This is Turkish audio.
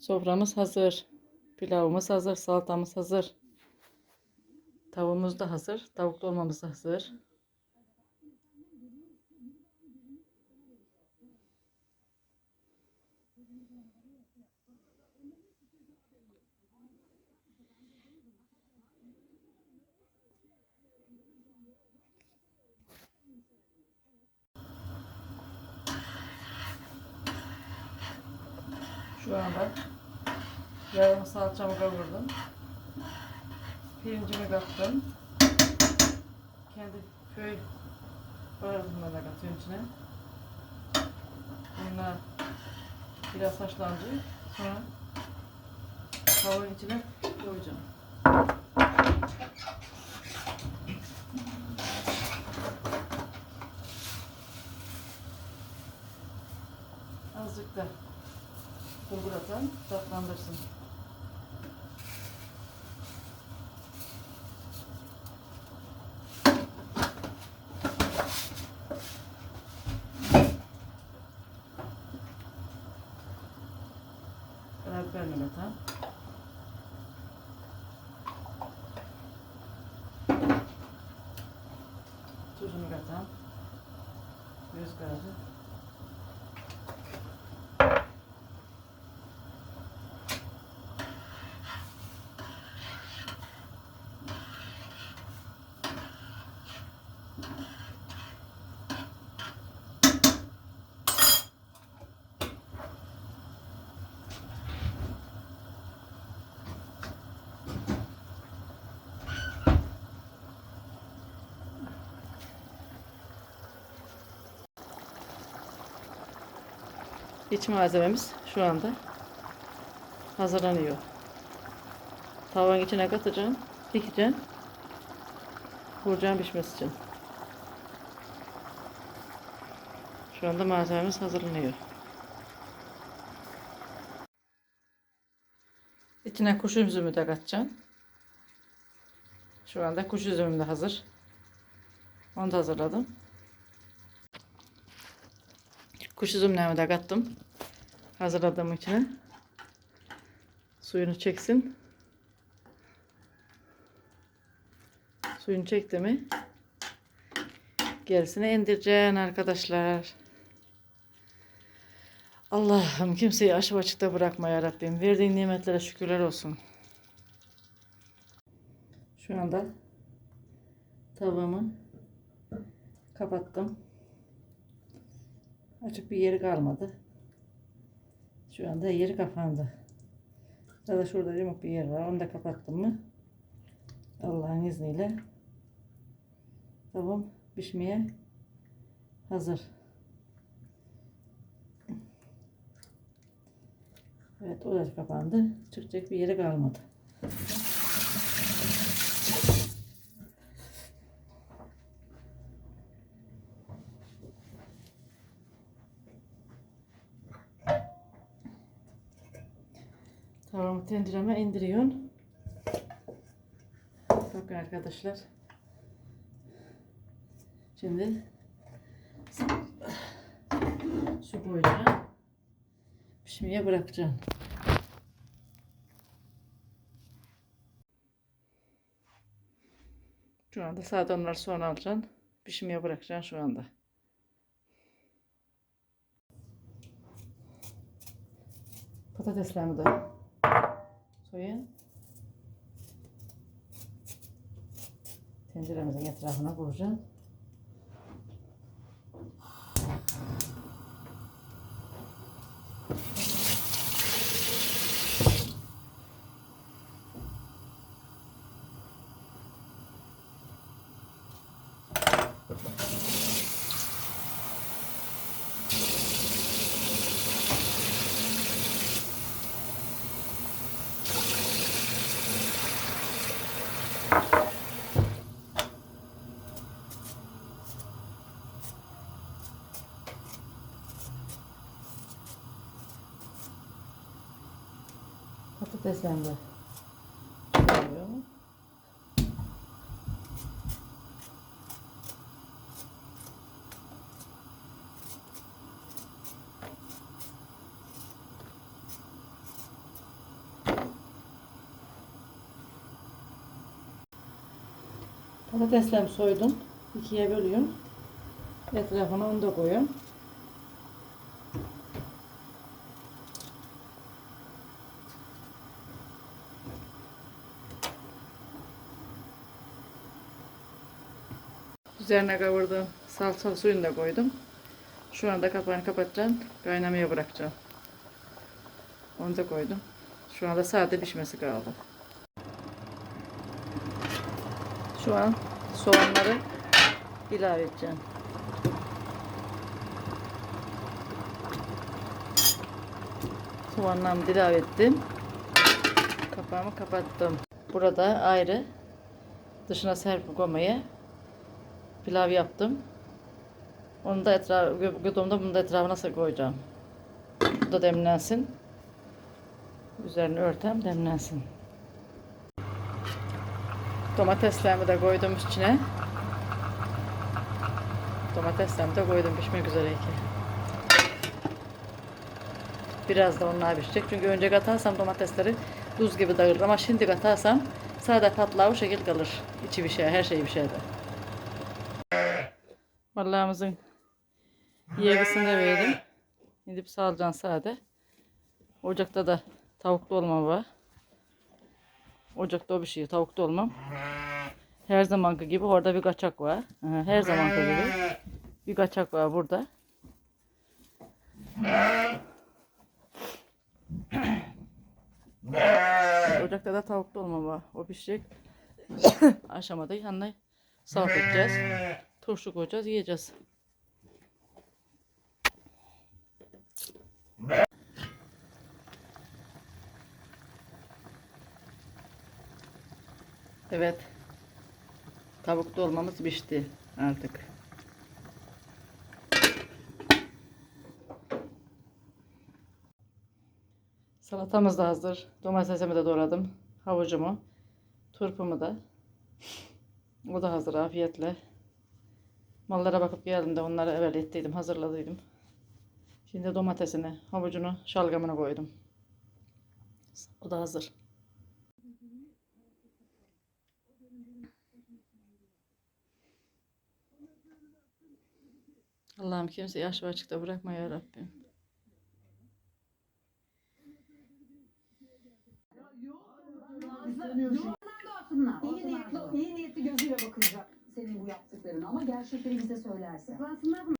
Soframız hazır. Pilavımız hazır. Salatamız hazır. Tavuğumuz da hazır. Tavuk dolmamız da hazır. Şu anda yağımı salçamı kavurdum. Pirincimi kattım. Kendi köy baharatından da katıyorum içine. Bunlar biraz haşlanacak. Sonra tavuğun içine koyacağım. Azıcık da bulgur atan tatlandırsın. Karabiberini atan. Tuzunu katan. Göz kararı. İç malzememiz şu anda hazırlanıyor. Tavanın içine katacağım, dikeceğim. Vuracağım pişmesi için. Şu anda malzememiz hazırlanıyor. İçine kuş üzümü de katacağım. Şu anda kuş üzümüm de hazır. Onu da hazırladım. Kuş üzümlerimi de kattım. Hazırladığım içine. Suyunu çeksin. Suyunu çekti mi gerisini indireceğim arkadaşlar. Allah'ım kimseyi aşıp açıkta bırakma ya. Verdiğin nimetlere şükürler olsun. Şu anda tavamı kapattım. Açık bir yeri kalmadı. Şu anda yeri kapandı. Ya da şurada yamuk bir yer var. Onu da kapattım mı? Allah'ın izniyle tavam pişmeye hazır. Evet o da kapandı. Çıkacak bir yeri kalmadı. Tavamı tencereme indiriyorum. Bakın arkadaşlar. Şimdi su koyacağım. Pişmeye bırakacağım. Şu anda saat onlar sonra alacaksın. Pişmeye bırakacaksın şu anda. Patateslerimi de soyun. Tenceremizin etrafına kuracağım. istesen de oluyor? Patateslerimi soydum. ikiye bölüyorum. Etrafına onu da koyuyorum. Üzerine kavurduğum salçalı suyunu da koydum. Şu anda kapağını kapatacağım. Kaynamaya bırakacağım. Onu da koydum. Şu anda sade pişmesi kaldı. Şu an soğanları ilave edeceğim. Soğanlarımı ilave ettim. Kapağımı kapattım. Burada ayrı dışına serpip koymaya pilav yaptım. Onu da etraf, gödümde bunu da etrafına sı- koyacağım. Bu da demlensin. Üzerini örtem demlensin. Domateslerimi de koydum içine. Domateslerimi de koydum pişmek üzere ki. Biraz da onlar pişecek. Çünkü önce katarsam domatesleri tuz gibi dağılır. Ama şimdi katarsam sade patlağı o şekil kalır. İçi bir şey, her şey bir şeyde. Vallahamızın yegisini de verdim. Gidip salcan sade. Ocakta da tavuklu olma var. Ocakta o bir şey, tavuklu olmam. Her zamanki gibi orada bir kaçak var. Her zamanki gibi bir kaçak var burada. Ocakta da tavuklu olma var. O pişecek. Aşamada yanına salata edeceğiz. Turşu koyacağız, yiyeceğiz. Evet. Tavuk dolmamız pişti artık. Salatamız da hazır. Domatesimi de doğradım. Havucumu, turpumu da. O da hazır afiyetle. Mallara bakıp geldim de onları evvel ettiydim, hazırladıydım. Şimdi domatesini, havucunu, şalgamını koydum. O da hazır. Allah'ım kimseyi yaş ve açıkta bırakma ya Rabbim. İyi niyetli, iyi niyetli gözüyle bakılacak senin bu yaptıkların ama gerçekleri bize söylerse.